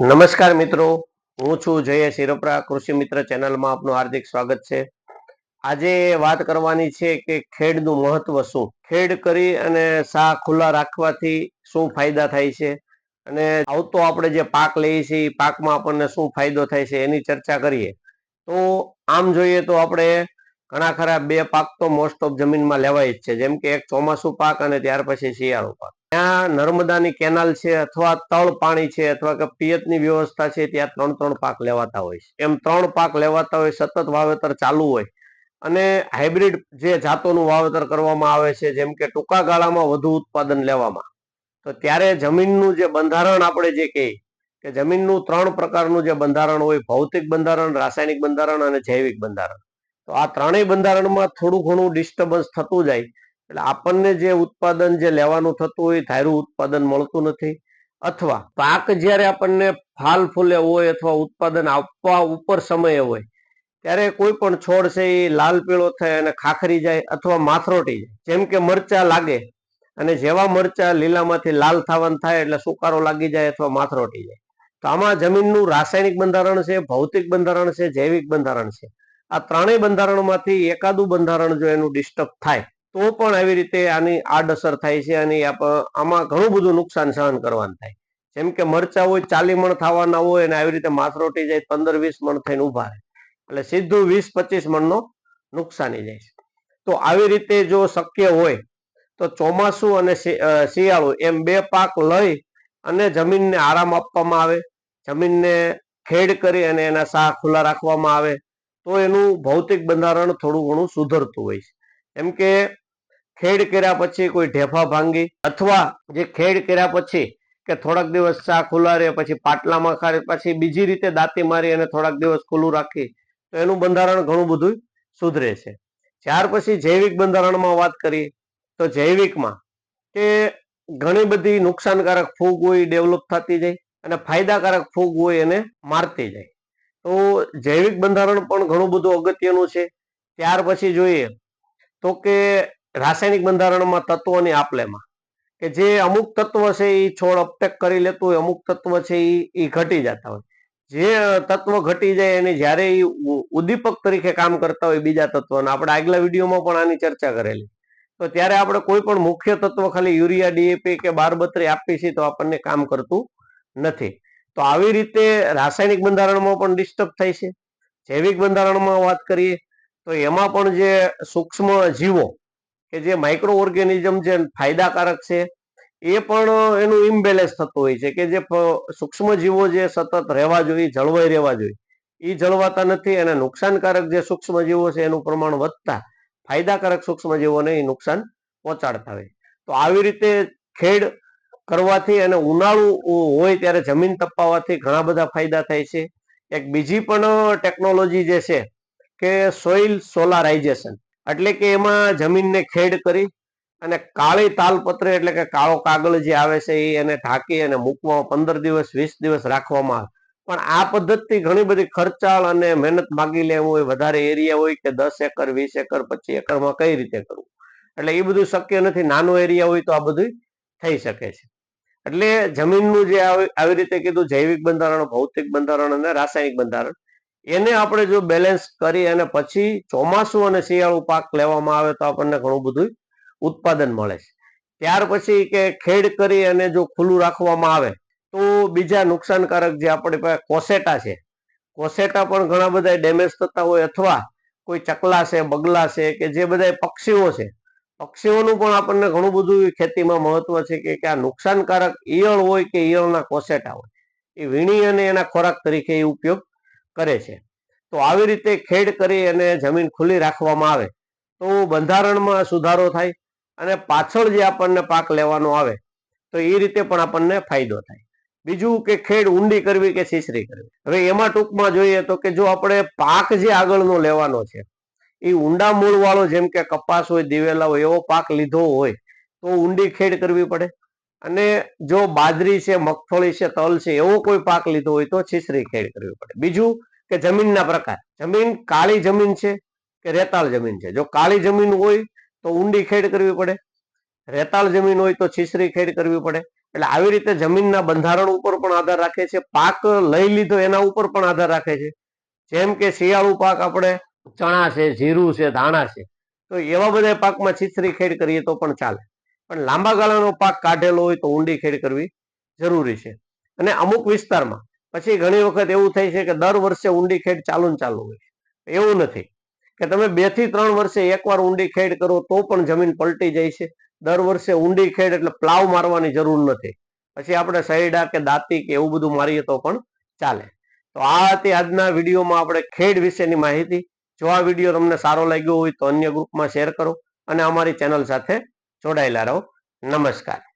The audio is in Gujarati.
નમસ્કાર મિત્રો. હું છું જય શિરોપરા કૃષિ મિત્ર ચેનલમાં આપનું હાર્દિક સ્વાગત છે. આજે વાત કરવાની છે કે ખેડનું મહત્વ શું? ખેડ કરી અને સા ખુલ્લા રાખવાથી શું ફાયદા થાય છે? અને આવતો આપણે જે પાક લઈએ છીએ એ પાકમાં આપણને શું ફાયદો થાય છે એની ચર્ચા કરીએ. તો આમ જોઈએ તો આપણે ઘણા ખરા બે પાક તો મોસ્ટ ઓફ જમીનમાં લેવાય જ છે. જેમ કે એક ચોમાસું પાક અને ત્યાર પછી શિયાળુ પાક. ત્યાં નર્મદાની કેનાલ છે અથવા તળ પાણી છે અથવા કે પિયતની વ્યવસ્થા છે, ત્યાં ત્રણ ત્રણ પાક લેવાતા હોય છે. એમ ત્રણ પાક લેવાતા હોય, સતત વાવેતર ચાલુ હોય અને હાઇબ્રિડ જે જાતોનું વાવેતર કરવામાં આવે છે, જેમ કે ટૂંકા ગાળામાં વધુ ઉત્પાદન લેવામાં. તો ત્યારે જમીનનું જે બંધારણ આપણે જે કહીએ કે જમીનનું ત્રણ પ્રકારનું જે બંધારણ હોય, ભૌતિક બંધારણ, રાસાયણિક બંધારણ અને જૈવિક બંધારણ. તો આ ત્રણેય બંધારણમાં થોડું ઘણું ડિસ્ટર્બન્સ થતું જાય એટલે આપણને જે ઉત્પાદન જે લેવાનું થતું હોય ધાર્યું ઉત્પાદન મળતું નથી. અથવા પાક જ્યારે આપણને ફાલ ફૂલે હોય અથવા ઉત્પાદન આપવા ઉપર સમયે હોય, ત્યારે કોઈ પણ છોડ છે એ લાલ પીળો થાય અને ખાખરી જાય અથવા માથરોટી જાય. જેમ કે મરચા લાગે અને જેવા મરચા લીલામાંથી લાલ થવાનું થાય એટલે સુકારો લાગી જાય અથવા માથરોટી જાય. તો આમાં જમીનનું રાસાયણિક બંધારણ છે, ભૌતિક બંધારણ છે, જૈવિક બંધારણ છે. આ ત્રણેય બંધારણમાંથી એકાદું બંધારણ જો એનું ડિસ્ટર્બ થાય તો પણ આવી રીતે આની આડઅસર થાય છે અને આમાં ઘણું બધું નુકસાન સહન કરવાનું થાય. જેમ કે મરચા હોય ચાલી મણ થવાના હોય અને આવી રીતે માથરોટી જાય, પંદર વીસ મણ થઈને ઊભા રહે. એટલે સીધું વીસ પચીસ મણનો નુકસાની જાય છે. તો આવી રીતે જો શક્ય હોય, તો ચોમાસું અને શિયાળો એમ બે પાક લઈ અને જમીનને આરામ આપવામાં આવે, જમીનને ખેડ કરી અને એના સા ખુલ્લા રાખવામાં આવે, તો એનું ભૌતિક બંધારણ થોડું ઘણું સુધરતું હોય છે. એમ કે ખેડ કર્યા પછી કોઈ ઢેફા ભાંગી અથવા જે ખેડ કર્યા પછી કે થોડાક દિવસ ચા ખુલ્લા રહે, પછી પાટલામાં ખારે, પછી બીજી રીતે દાંતી મારી અને થોડાક દિવસ ખુલ્લું રાખી, તો એનું બંધારણ ઘણું બધું સુધરે છે. ત્યાર પછી જૈવિક બંધારણમાં વાત કરીએ તો જૈવિકમાં કે ઘણી બધી નુકસાનકારક ફૂગ હોય, ડેવલપ થતી જાય અને ફાયદાકારક ફૂગ હોય એને મારતી જાય. તો જૈવિક બંધારણ પણ ઘણું બધું અગત્યનું છે. ત્યાર પછી જોઈએ તો કે રાસાયણિક બંધારણમાં તત્વોની આપલેમાં, કે જે અમુક તત્વ છે એ છોડ અપટેક કરી લેતું હોય, અમુક તત્વ છે એ એ ઘટી જતા હોય. જે તત્વ ઘટી જાય એની જ્યારે એ ઉદ્દીપક તરીકે કામ કરતા હોય બીજા તત્વના, આપણે આગલા વિડીયોમાં પણ આની ચર્ચા કરેલી. તો ત્યારે આપણે કોઈ પણ મુખ્ય તત્વ ખાલી યુરિયા ડીએપી કે બારબત્રી આપી છીએ તો આપણને કામ કરતું નથી. તો આવી રીતે રાસાયણિક બંધારણમાં પણ ડિસ્ટર્બ થાય છે. જૈવિક બંધારણમાં વાત કરીએ તો એમાં પણ જે સૂક્ષ્મ જીવો કે જે માઇક્રો ઓર્ગેનિઝમ જે ફાયદાકારક છે, એ પણ એનું ઇમ્બેલેન્સ થતું હોય છે કે જે સૂક્ષ્મ જીવો જે સતત રહેવા જોઈએ, જળવાઈ રહેવા જોઈએ એ જળવાતા નથી અને નુકસાનકારક જે સૂક્ષ્મ જીવો છે, એનું પ્રમાણ વધતા ફાયદાકારક સૂક્ષ્મ જીવોને એ નુકસાન પહોંચાડતા હોય. તો આવી રીતે ખેડ કરવાથી અને ઉનાળું હોય ત્યારે જમીન તપાવવાથી ઘણા બધા ફાયદા થાય છે. એક બીજી પણ ટેકનોલોજી જે છે કે સોઇલ સોલારાઇઝેશન. એટલે કે એમાં જમીનને ખેડ કરી અને કાળી તાલપત્રે એટલે કે કાળો કાગળ જે આવે છે એને ઢાંકી અને મૂકવામાં પંદર દિવસ, વીસ દિવસ રાખવામાં આવે. પણ આ પદ્ધતિ ઘણી બધી ખર્ચાળ અને મહેનત માગી લેવું હોય, વધારે એરિયા હોય કે દસ એકર, વીસ એકર, પચીસ એકરમાં કઈ રીતે કરવું? એટલે એ બધું શક્ય નથી, નાનો એરિયા હોય તો આ બધું થઈ શકે છે. એટલે જમીનનું જે આવી રીતે કીધું જૈવિક બંધારણ, ભૌતિક બંધારણ અને રાસાયણિક બંધારણ એને આપણે જો બેલેન્સ કરી અને પછી ચોમાસું અને શિયાળુ પાક લેવામાં આવે તો આપણને ઘણું બધું ઉત્પાદન મળે છે. ત્યાર પછી કે ખેડ કરી અને જો ખુલ્લું રાખવામાં આવે તો બીજા નુકસાનકારક જે આપણી પાસે કોસેટા છે, કોસેટા પણ ઘણા બધા ડેમેજ થતા હોય અથવા કોઈ ચકલા છે, બગલા છે કે જે બધા પક્ષીઓ છે, પક્ષીઓનું પણ આપણને ઘણું બધું ખેતીમાં મહત્વ છે કે આ નુકસાનકારક ઈયળ હોય કે ઈયળના કોસેટા હોય. એ વીણી અને એના ખોરાક તરીકે એ ઉપયોગ કરે છે. તો આવી રીતે ખેડ કરી અને જમીન ખુલ્લી રાખવામાં આવે તો બંધારણમાં સુધારો થાય અને પાછળ જે આપણને પાક લેવાનો આવે તો એ રીતે પણ આપણને ફાયદો થાય. બીજું કે ખેડ ઊંડી કરવી કે છીછરી કરવી? હવે એમાં ટૂંકમાં જોઈએ તો કે જો આપણે પાક જે આગળનો લેવાનો છે, એ ઊંડા મૂળ વાળો જેમ કે કપાસ હોય, દિવેલા હોય, એવો પાક લીધો હોય તો ઊંડી ખેડ કરવી પડે? અને જો બાજરી છે, મગફળી છે, તલ છે, એવો કોઈ પાક લીધો હોય તો છીસરી ખેડ કરવી પડે. બીજું કે જમીનના પ્રકાર. જમીન કાળી જમીન છે કે રેતાળ જમીન છે? જો કાળી જમીન હોય તો ઊંડી ખેડ કરવી પડે. રેતાળ જમીન હોય તો છીસરી ખેડ કરવી પડે. એટલે આવી રીતે જમીનના બંધારણ ઉપર પણ આધાર રાખે છે. પાક લઈ લીધો એના ઉપર પણ આધાર રાખે છે. જેમ કે શિયાળુ પાક આપણે ચણા છે, જીરું છે, ધાણા છે. તો એવા બધા પાકમાં છીછરી ખેડ કરીએ તો પણ ચાલે. પણ લાંબા ગાળાનો પાક કાઢેલો હોય તો ઊંડી ખેડ કરવી જરૂરી છે. અને અમુક વિસ્તારમાં પછી ઘણી વખત એવું થાય છે કે દર વર્ષે ઊંડી ખેડ ચાલુ ચાલુ હોય એવું નથી. કે તમે બેથી ત્રણ વર્ષે એકવાર ઊંડી ખેડ કરો તો પણ જમીન પલટી જાય છે. દર વર્ષે ઊંડી ખેડ એટલે પ્લાવ મારવાની જરૂર નથી. પછી આપણે સૈડા કે દાંતી કે એવું બધું મારીએ તો પણ ચાલે. તો આ હતી આજના વિડીયોમાં આપણે ખેડ વિશેની માહિતી. જો આ વીડિયો તમને સારો લાગ્યો હોય તો અન્ય ગ્રુપમાં શેર કરો અને અમારી ચેનલ સાથે જોડાયેલા રહો. નમસ્કાર.